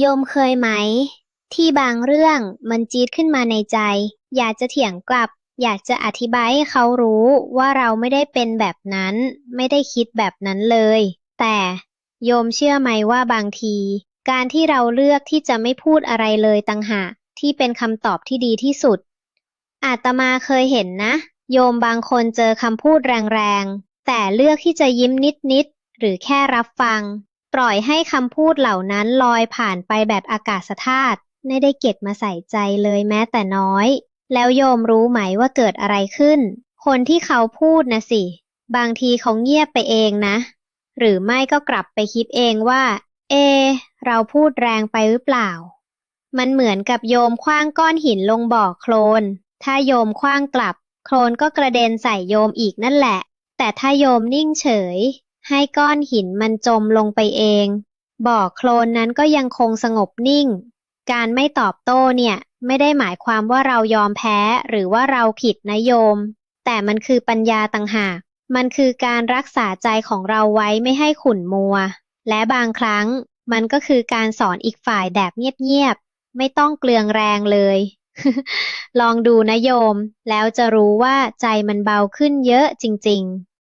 โยมเคยไหม ที่บางเรื่องมันจี๊ดขึ้นมาในใจ อยากจะเถียงกลับ อยากจะอธิบายให้เขารู้ว่าเราไม่ได้เป็นแบบนั้น ไม่ได้คิดแบบนั้นเลย แต่โยมเชื่อไหมว่าบางที การที่เราเลือกที่จะไม่พูดอะไรเลยต่างหากที่เป็นคำตอบที่ดีที่สุด อาตมาเคยเห็นนะ โยมบางคนเจอคำพูดแรงๆ แต่เลือกที่จะยิ้มนิดๆ หรือแค่รับฟัง ปล่อยให้คำพูดเหล่านั้นลอยผ่านไปแบบอากาศธาตุไม่ได้เก็บมาใส่ใจเลยแม้แต่น้อย แล้วโยมรู้ไหมว่าเกิดอะไรขึ้น คนที่เขาพูดนะสิ บางทีเขาเงียบไปเองนะ หรือไม่ก็กลับไปคิดเองว่า เอ เราพูดแรงไปหรือเปล่า มันเหมือนกับโยมคว้างก้อนหินลงบ่อโคลน ถ้าโยมคว้างกลับ โคลนก็กระเด็นใส่โยมอีกนั่นแหละ แต่ถ้าโยมนิ่งเฉย ให้ก้อนหินมันจมลงไปเอง บ่อโคลนนั้นก็ยังคงสงบนิ่ง การไม่ตอบโต้เนี่ย ไม่ได้หมายความว่าเรายอมแพ้หรือว่าเราผิดนะโยม แต่มันคือปัญญาต่างหาก มันคือการรักษาใจของเราไว้ไม่ให้ขุ่นมัว และบางครั้งมันก็คือการสอนอีกฝ่ายแบบเงียบๆ ไม่ต้องเกลืองแรงเลย ลองดูนะโยม แล้วจะรู้ว่าใจมันเบาขึ้นเยอะจริง ๆ